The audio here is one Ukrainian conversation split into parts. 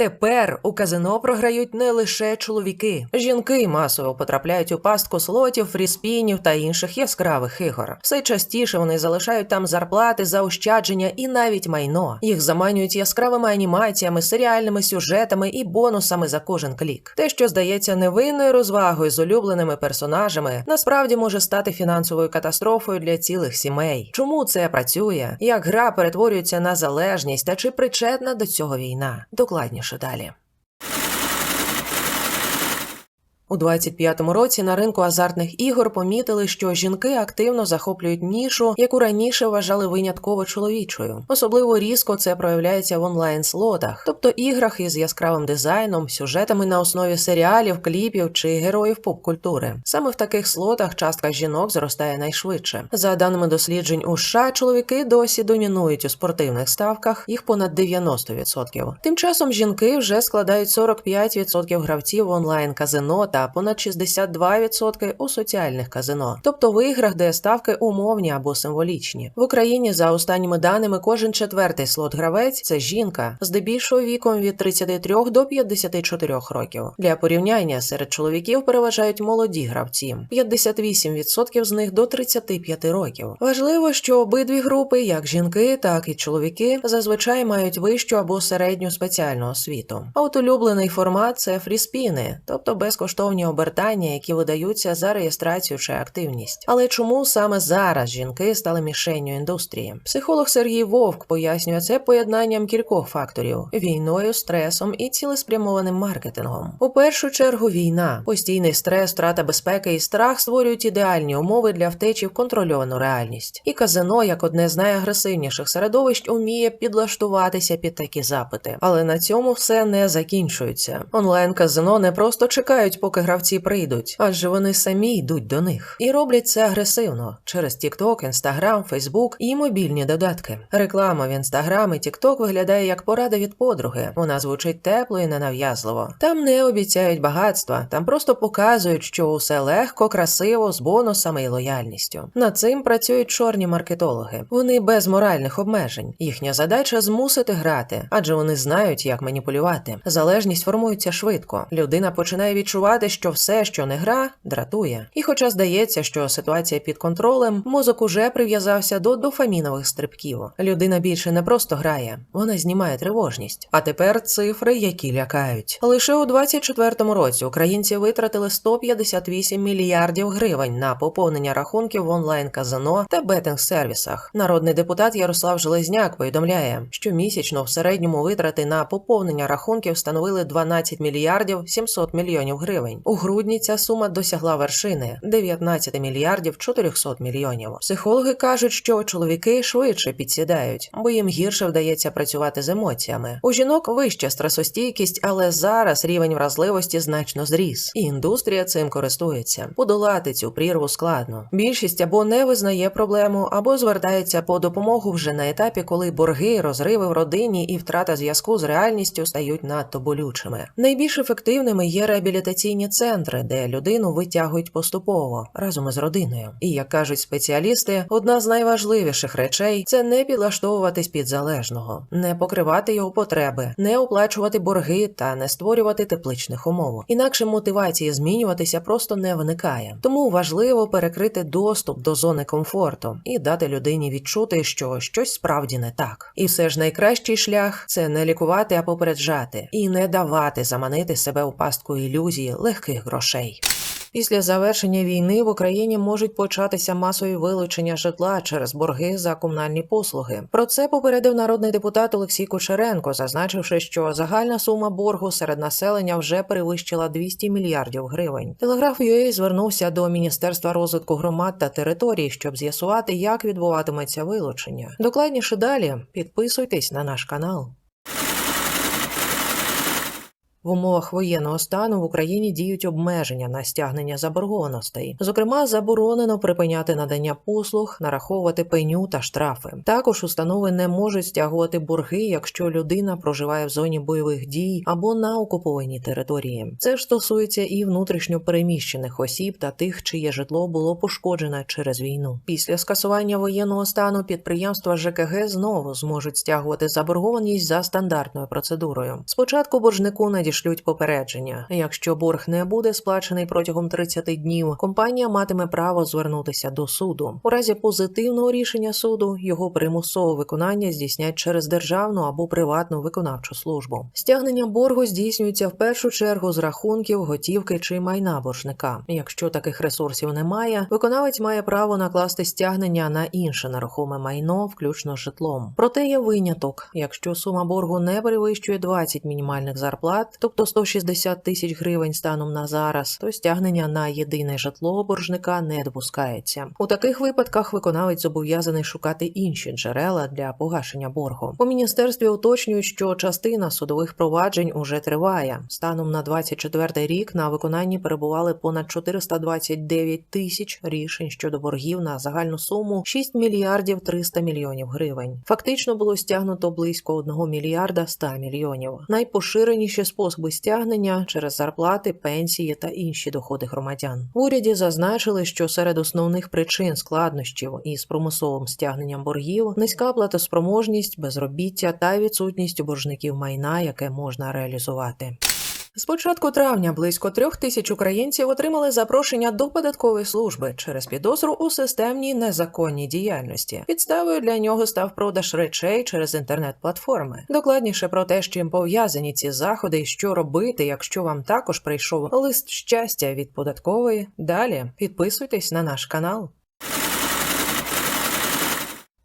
Тепер у казино програють не лише чоловіки. Жінки масово потрапляють у пастку слотів, фріспінів та інших яскравих ігор. Все частіше вони залишають там зарплати, заощадження і навіть майно. Їх заманюють яскравими анімаціями, серіальними сюжетами і бонусами за кожен клік. Те, що здається невинною розвагою з улюбленими персонажами, насправді може стати фінансовою катастрофою для цілих сімей. Чому це працює? Як гра перетворюється на залежність та чи причетна до цього війна? Докладніше далі. У 25-му році на ринку азартних ігор помітили, що жінки активно захоплюють нішу, яку раніше вважали винятково чоловічою. Особливо різко це проявляється в онлайн-слотах, тобто іграх із яскравим дизайном, сюжетами на основі серіалів, кліпів чи героїв поп-культури. Саме в таких слотах частка жінок зростає найшвидше. За даними досліджень у США, чоловіки досі домінують у спортивних ставках, їх понад 90%. Тим часом жінки вже складають 45% гравців в онлайн-казино та понад 62% у соціальних казино, тобто в іграх, де ставки умовні або символічні. В Україні за останніми даними кожен четвертий слот-гравець це жінка, здебільшого віком від 33 до 54 років. Для порівняння серед чоловіків переважають молоді гравці, 58% з них до 35 років. Важливо, що обидві групи, як жінки, так і чоловіки, зазвичай мають вищу або середню спеціальну освіту. А от улюблений формат це фріспіни, тобто безкоштовні обертання, які видаються за реєстрацію чи активність. Але чому саме зараз жінки стали мішенню індустрії? Психолог Сергій Вовк пояснює це поєднанням кількох факторів: війною, стресом і цілеспрямованим маркетингом. У першу чергу війна, постійний стрес, втрата безпеки і страх створюють ідеальні умови для втечі в контрольовану реальність. І казино, як одне з найагресивніших середовищ, уміє підлаштуватися під такі запити. Але на цьому все не закінчується. Онлайн казино не просто чекають, поки гравці прийдуть, адже вони самі йдуть до них і роблять це агресивно через TikTok, Instagram, Facebook і мобільні додатки. Реклама в Instagram і TikTok виглядає як порада від подруги. Вона звучить тепло і ненав'язливо. Там не обіцяють багатства, там просто показують, що усе легко, красиво, з бонусами і лояльністю. Над цим працюють чорні маркетологи. Вони без моральних обмежень. Їхня задача змусити грати, адже вони знають, як маніпулювати. Залежність формується швидко. Людина починає відчувати, що все, що не гра, дратує. І хоча здається, що ситуація під контролем, мозок уже прив'язався до дофамінових стрибків. Людина більше не просто грає, вона знімає тривожність. А тепер цифри, які лякають. Лише у 24-му році українці витратили 158 мільярдів гривень на поповнення рахунків в онлайн-казино та бетинг-сервісах. Народний депутат Ярослав Железняк повідомляє, що місячно в середньому витрати на поповнення рахунків становили 12 мільярдів 700 мільйонів гривень. У грудні ця сума досягла вершини 19 мільярдів 400 мільйонів. Психологи кажуть, що чоловіки швидше підсідають, бо їм гірше вдається працювати з емоціями. У жінок вища стресостійкість, але зараз рівень вразливості значно зріс, і індустрія цим користується. Подолати цю прірву складно. Більшість або не визнає проблему, або звертається по допомогу вже на етапі, коли борги, розриви в родині і втрата зв'язку з реальністю стають надто болючими. Найбільш ефективними є реабілітаційні центри, де людину витягують поступово разом із родиною. І як кажуть спеціалісти, одна з найважливіших речей це не підлаштовуватись під залежного, не покривати його потреби, не оплачувати борги та не створювати тепличних умов. Інакше мотивації змінюватися просто не виникає. Тому важливо перекрити доступ до зони комфорту і дати людині відчути, що щось справді не так. І все ж найкращий шлях це не лікувати, а попереджати і не давати заманити себе у пастку ілюзії легких грошей. Після завершення війни в Україні можуть початися масові вилучення житла через борги за комунальні послуги. Про це попередив народний депутат Олексій Кучеренко, зазначивши, що загальна сума боргу серед населення вже перевищила 200 мільярдів гривень. Телеграф UA звернувся до Міністерства розвитку громад та територій, щоб з'ясувати, як відбуватиметься вилучення. Докладніше далі підписуйтесь на наш канал. В умовах воєнного стану в Україні діють обмеження на стягнення заборгованостей. Зокрема, заборонено припиняти надання послуг, нараховувати пеню та штрафи. Також установи не можуть стягувати борги, якщо людина проживає в зоні бойових дій або на окупованій території. Це ж стосується і внутрішньо переміщених осіб та тих, чиє житло було пошкоджене через війну. Після скасування воєнного стану підприємства ЖКГ знову зможуть стягувати заборгованість за стандартною процедурою. Спочатку боржнику надішлють попередження. Якщо борг не буде сплачений протягом 30 днів, компанія матиме право звернутися до суду. У разі позитивного рішення суду його примусове виконання здійснять через державну або приватну виконавчу службу. Стягнення боргу здійснюється в першу чергу з рахунків, готівки чи майна боржника. Якщо таких ресурсів немає, виконавець має право накласти стягнення на інше нерухоме майно, включно житлом. Проте є виняток, якщо сума боргу не перевищує 20 мінімальних зарплат, тобто 160 тисяч гривень станом на зараз, то стягнення на єдине житло боржника не допускається. У таких випадках виконавець зобов'язаний шукати інші джерела для погашення боргу. У міністерстві уточнюють, що частина судових проваджень уже триває. Станом на 24 рік на виконанні перебували понад 429 тисяч рішень щодо боргів на загальну суму 6 мільярдів 300 мільйонів гривень. Фактично було стягнуто близько 1 мільярда 100 мільйонів. Найпоширеніші способи стягнення через зарплати, пенсії та інші доходи громадян. В уряді зазначили, що серед основних причин складнощів із примусовим стягненням боргів низька платоспроможність, безробіття та відсутність боржників майна, яке можна реалізувати. З початку травня близько трьох тисяч українців отримали запрошення до податкової служби через підозру у системній незаконній діяльності. Підставою для нього став продаж речей через інтернет-платформи. Докладніше про те, з чим пов'язані ці заходи і що робити, якщо вам також прийшов лист щастя від податкової. Далі підписуйтесь на наш канал.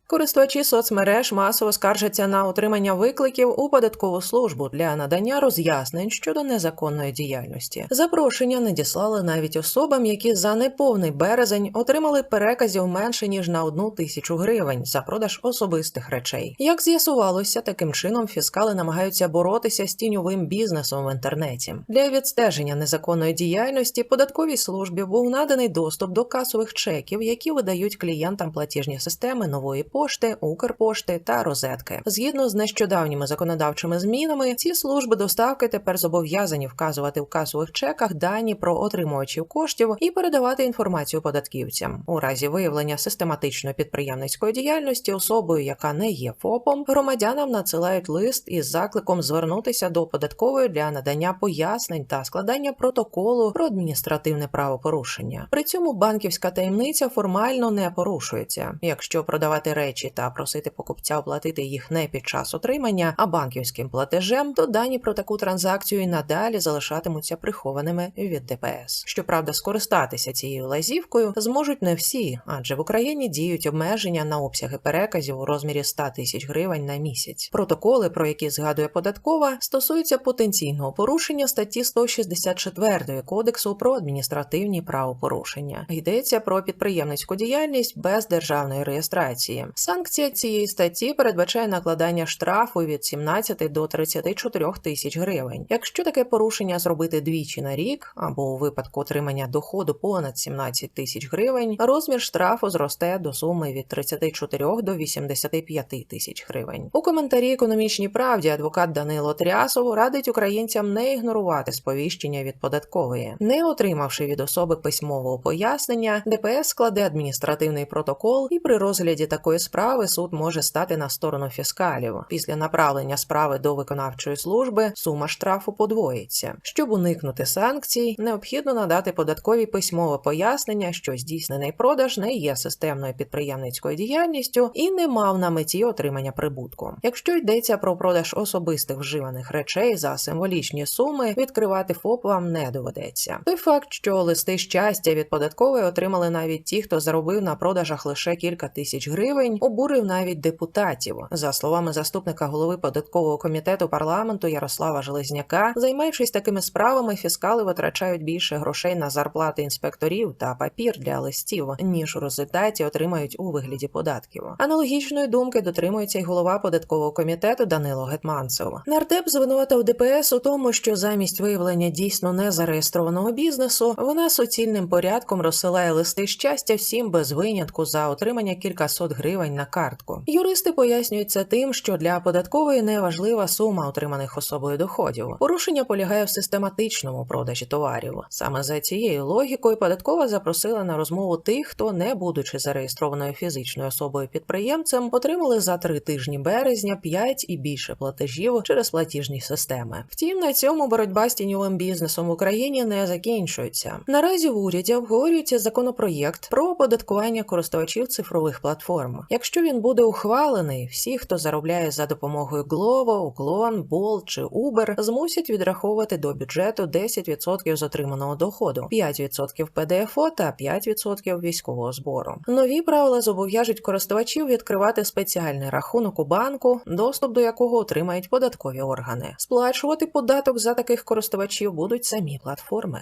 Користувачі соцмереж масово скаржаться на отримання викликів у податкову службу для надання роз'яснень щодо незаконної діяльності. Запрошення надіслали навіть особам, які за неповний березень отримали переказів менше ніж на одну тисячу гривень за продаж особистих речей. Як з'ясувалося, таким чином фіскали намагаються боротися з тіньовим бізнесом в інтернеті. Для відстеження незаконної діяльності податковій службі був наданий доступ до касових чеків, які видають клієнтам платіжні системи нової пошти, Укрпошти та розетки. Згідно з нещодавніми законодавчими змінами, ці служби доставки тепер зобов'язані вказувати в касових чеках дані про отримувачів коштів і передавати інформацію податківцям. У разі виявлення систематичної підприємницької діяльності особою, яка не є ФОПом, громадянам надсилають лист із закликом звернутися до податкової для надання пояснень та складання протоколу про адміністративне правопорушення. При цьому банківська таємниця формально не порушується, якщо продавати речі та просити покупця оплатити їх не під час отримання, а банківським платежем, то дані про таку транзакцію і надалі залишатимуться прихованими від ДПС. Щоправда, скористатися цією лазівкою зможуть не всі, адже в Україні діють обмеження на обсяги переказів у розмірі 100 тисяч гривень на місяць. Протоколи, про які згадує податкова, стосуються потенційного порушення статті 164 кодексу про адміністративні правопорушення. Йдеться про підприємницьку діяльність без державної реєстрації. Санкція цієї статті передбачає накладання штрафу від 17 до 34 тисяч гривень. Якщо таке порушення зробити двічі на рік, або у випадку отримання доходу понад 17 тисяч гривень, розмір штрафу зросте до суми від 34 до 85 тисяч гривень. У коментарі економічній правді адвокат Данило Трясов радить українцям не ігнорувати сповіщення від податкової, не отримавши від особи письмового пояснення, ДПС складе адміністративний протокол і при розгляді такої справи суд може стати на сторону фіскалів. Після направлення справи до виконавчої служби сума штрафу подвоїться. Щоб уникнути санкцій, необхідно надати податкові письмове пояснення, що здійснений продаж не є системною підприємницькою діяльністю і не мав на меті отримання прибутку. Якщо йдеться про продаж особистих вживаних речей за символічні суми, відкривати ФОП вам не доведеться. Той факт, що листи щастя від податкової отримали навіть ті, хто заробив на продажах лише кілька тисяч гривень, гривень обурив навіть депутатів. За словами заступника голови податкового комітету парламенту Ярослава Железняка, займаючись такими справами, фіскали витрачають більше грошей на зарплати інспекторів та папір для листів, ніж у результаті отримають у вигляді податків. Аналогічної думки дотримується й голова податкового комітету Данило Гетманцев. Нардеп звинуватив ДПС у тому, що замість виявлення дійсно незареєстрованого бізнесу вона суцільним порядком розсилає листи щастя всім без винятку за отримання кількасот гривень на картку. Юристи пояснюють це тим, що для податкової не важлива сума отриманих особою доходів. Порушення полягає в систематичному продажі товарів. Саме за цією логікою податкова запросила на розмову тих, хто, не будучи зареєстрованою фізичною особою підприємцем, отримали за три тижні березня 5 і більше платежів через платіжні системи. Втім, на цьому боротьба з тіньовим бізнесом в Україні не закінчується. Наразі в уряді обговорюється законопроєкт про оподаткування користувачів цифрових платформ. Якщо він буде ухвалений, всі, хто заробляє за допомогою Glovo, Уклон, Bolt чи Uber, змусять відраховувати до бюджету 10% з отриманого доходу, 5% ПДФО та 5% військового збору. Нові правила зобов'яжуть користувачів відкривати спеціальний рахунок у банку, доступ до якого отримають податкові органи. Сплачувати податок за таких користувачів будуть самі платформи.